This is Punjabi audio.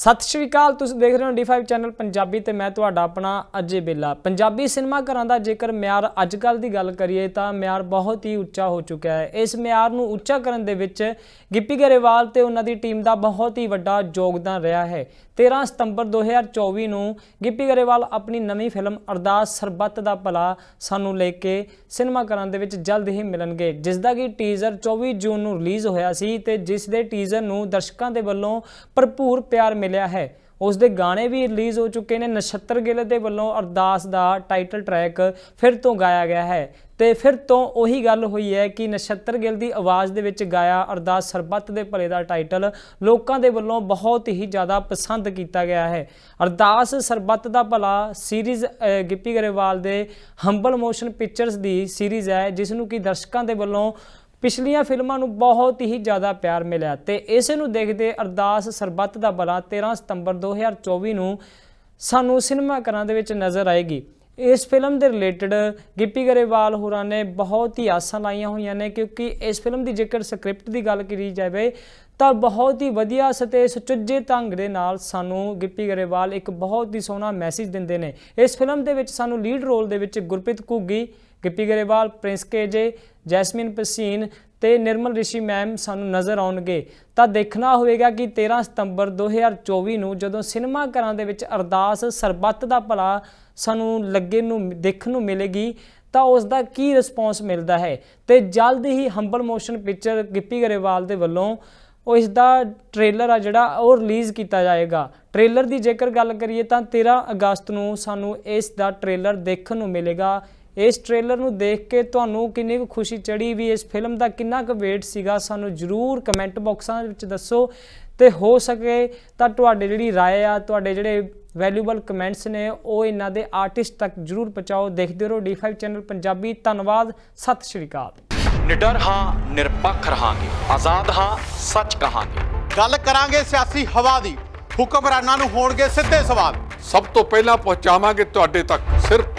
ਸਤਿ ਸ਼੍ਰੀ ਅਕਾਲ, ਤੁਸੀਂ ਦੇਖ ਰਹੇ ਹੋ D5 ਚੈਨਲ ਪੰਜਾਬੀ ਤੇ ਮੈਂ ਤੁਹਾਡਾ ਆਪਣਾ ਅਜੇ ਬੇਲਾ। ਪੰਜਾਬੀ ਸਿਨੇਮਾ ਘਰਾਂ ਦਾ ਜੇਕਰ ਮਿਆਰ ਅੱਜ ਕੱਲ ਦੀ ਗੱਲ ਕਰੀਏ ਤਾਂ ਮਿਆਰ ਬਹੁਤ ਹੀ ਉੱਚਾ ਹੋ ਚੁੱਕਿਆ ਹੈ। ਇਸ ਮਿਆਰ ਨੂੰ ਉੱਚਾ ਕਰਨ ਦੇ ਵਿੱਚ ਗਿੱਪੀ ਗਰੇਵਾਲ ਤੇ ਉਹਨਾਂ ਦੀ ਟੀਮ ਦਾ ਬਹੁਤ ਹੀ ਵੱਡਾ ਯੋਗਦਾਨ ਰਿਹਾ ਹੈ। 13 ਸਤੰਬਰ 2024 ਨੂੰ ਗਿੱਪੀ ਗਰੇਵਾਲ ਆਪਣੀ ਨਵੀਂ ਫਿਲਮ ਅਰਦਾਸ ਸਰਬੱਤ ਦਾ ਭਲਾ ਸਾਨੂੰ ਲੈ ਕੇ ਸਿਨੇਮਾ ਘਰਾਂ ਦੇ ਵਿੱਚ ਜਲਦ ਹੀ ਮਿਲਣਗੇ ਜਿਸ ਦਾ ਕਿ ਟੀਜ਼ਰ 24 ਜੂਨ ਨੂੰ ਰਿਲੀਜ਼ ਹੋਇਆ ਸੀ ਤੇ ਜਿਸ ਦੇ ਟੀਜ਼ਰ ਨੂੰ ਦਰਸ਼ਕਾਂ ਦੇ ਵੱਲੋਂ ਭਰਪੂਰ ਪਿਆਰ ਮਿਲਿਆ ਹੈ। ਉਸ ਦੇ ਗਾਣੇ ਵੀ ਰਿਲੀਜ਼ ਹੋ ਚੁੱਕੇ ਨੇ। ਨਛੱਤਰ ਗਿੱਲ ਦੇ ਵੱਲੋਂ ਅਰਦਾਸ ਦਾ ਟਾਈਟਲ ਟਰੈਕ ਫਿਰ ਤੋਂ ਗਾਇਆ ਗਿਆ ਹੈ। ਤੇ ਫਿਰ ਤੋਂ ਉਹੀ ਗੱਲ ਹੋਈ ਹੈ ਕਿ ਨਛੱਤਰ ਗਿੱਲ ਦੀ ਆਵਾਜ਼ ਦੇ ਵਿੱਚ ਗਾਇਆ ਅਰਦਾਸ ਸਰਬੱਤ ਦੇ ਭਲੇ ਦਾ ਟਾਈਟਲ ਲੋਕਾਂ ਦੇ ਵੱਲੋਂ ਬਹੁਤ ਹੀ ਜ਼ਿਆਦਾ ਪਸੰਦ ਕੀਤਾ ਗਿਆ ਹੈ। ਅਰਦਾਸ ਸਰਬੱਤ ਦਾ ਭਲਾ ਸੀਰੀਜ਼ ਗਿੱਪੀ ਗਰੇਵਾਲ ਦੇ ਹੰਬਲ ਮੋਸ਼ਨ ਪਿਕਚਰਸ ਦੀ ਸੀਰੀਜ਼ ਹੈ, ਜਿਸ ਨੂੰ ਕਿ ਦਰਸ਼ਕਾਂ ਦੇ ਵੱਲੋਂ ਪਿਛਲੀਆਂ ਫਿਲਮਾਂ ਨੂੰ ਬਹੁਤ ਹੀ ਜ਼ਿਆਦਾ ਪਿਆਰ ਮਿਲਿਆ ਤੇ ਇਸ ਨੂੰ ਦੇਖਦੇ ਅਰਦਾਸ ਸਰਬੱਤ ਦਾ ਬਲਾ 13 ਸਤੰਬਰ 2024 ਨੂੰ ਸਾਨੂੰ ਸਿਨੇਮਾ ਘਰਾਂ ਦੇ ਵਿੱਚ ਨਜ਼ਰ ਆਏਗੀ। ਇਸ ਫਿਲਮ ਦੇ ਰਿਲੇਟਡ ਗਿੱਪੀ ਗਰੇਵਾਲ ਹੋਰਾਂ ਨੇ ਬਹੁਤ ਹੀ ਆਸਾਂ ਲਾਈਆਂ ਹੋਈਆਂ ਨੇ, ਕਿਉਂਕਿ ਇਸ ਫਿਲਮ ਦੀ ਜੇਕਰ ਸਕ੍ਰਿਪਟ ਦੀ ਗੱਲ ਕਰੀ ਜਾਵੇ, ਤਾਂ ਬਹੁਤ ਹੀ ਵਧੀਆ ਅਤੇ ਸੁਚੱਜੇ ਢੰਗ ਦੇ ਨਾਲ ਸਾਨੂੰ ਗਿੱਪੀ ਗਰੇਵਾਲ ਇੱਕ ਬਹੁਤ ਹੀ ਸੋਹਣਾ ਮੈਸੇਜ ਦਿੰਦੇ ਨੇ। ਇਸ ਫਿਲਮ ਦੇ ਵਿੱਚ ਸਾਨੂੰ ਲੀਡ ਰੋਲ ਦੇ ਵਿੱਚ ਗੁਰਪ੍ਰੀਤ ਘੁੱਗੀ, ਗਿੱਪੀ ਗਰੇਵਾਲ, ਪ੍ਰਿੰਸ ਕੇਜੇ ਜੈਸਮਿਨ ਪਸੀਨ ਤੇ ਨਿਰਮਲ ਰਿਸ਼ੀ ਮੈਮ ਸਾਨੂੰ ਨਜ਼ਰ ਆਉਣਗੇ। ਤਾਂ ਦੇਖਣਾ ਹੋਵੇਗਾ ਕਿ 13 ਸਤੰਬਰ 2024 ਨੂੰ ਜਦੋਂ ਸਿਨੇਮਾ ਘਰਾਂ ਦੇ ਵਿੱਚ ਅਰਦਾਸ ਸਰਬੱਤ ਦਾ ਭਲਾ ਸਾਨੂੰ ਲੱਗੇ ਨੂੰ, ਦੇਖਣ ਨੂੰ ਮਿਲੇਗੀ, ਤਾਂ ਉਸ ਦਾ ਕੀ ਰਿਸਪੌਂਸ ਮਿਲਦਾ ਹੈ? ਤੇ ਜਲਦ ਹੀ Humble Motion Picture Gippy Grewal ਦੇ ਵੱਲੋਂ ਉਹ ਇਸ ਦਾ ਟ੍ਰੇਲਰ ਆ ਜਿਹੜਾ, ਉਹ ਰਿਲੀਜ਼ ਕੀਤਾ ਜਾਏਗਾ। ਟ੍ਰੇਲਰ ਦੀ ਜੇਕਰ ਗੱਲ ਕਰੀਏ ਤਾਂ 13 ਅਗਸਤ ਨੂੰ ਸਾਨੂੰ ਇਸ ਦਾ ਟ੍ਰੇਲਰ ਦੇਖਣ ਨੂੰ ਮਿਲੇਗਾ। ਇਸ ਟ੍ਰੇਲਰ ਨੂੰ ਦੇਖ ਕੇ ਤੁਹਾਨੂੰ ਕਿੰਨੀ ਕੁ ਖੁਸ਼ੀ ਚੜੀ ਵੀ ਇਸ ਫਿਲਮ ਦਾ ਕਿੰਨਾ ਕੁ ਵੇਟ ਸੀਗਾ ਸਾਨੂੰ ਜਰੂਰ ਕਮੈਂਟ ਬਾਕਸਾਂ ਵਿੱਚ ਦੱਸੋ ਤੇ ਹੋ ਸਕੇ ਤਾਂ ਤੁਹਾਡੇ ਜਿਹੜੀ رائے ਆ ਤੁਹਾਡੇ ਜਿਹੜੇ ਵੈਲਿਊਬਲ ਕਮੈਂਟਸ ਨੇ ਉਹ ਇਹਨਾਂ ਦੇ ਆਰਟਿਸਟ ਤੱਕ ਜਰੂਰ ਪਹੁੰਚਾਓ ਦੇਖਦੇ ਰਹੋ D5 ਚੈਨਲ ਪੰਜਾਬੀ ਧੰਨਵਾਦ ਸਤਿ ਸ਼੍ਰੀ ਅਕਾਲ ਨਿਡਰ ਹਾਂ ਨਿਰਪੱਖ ਰਹਾਂਗੇ ਆਜ਼ਾਦ ਹਾਂ ਸੱਚ ਕਹਾਂਗੇ ਗੱਲ ਕਰਾਂਗੇ ਸਿਆਸੀ ਹਵਾ ਦੀ ਹੁਕਮਰਾਨਾਂ ਨੂੰ ਹੋਣਗੇ ਸਿੱਧੇ ਸਵਾਲ ਸਭ ਤੋਂ ਪਹਿਲਾਂ ਪਹੁੰਚਾਵਾਂਗੇ ਤੁਹਾਡੇ ਤੱਕ ਸਿਰਫ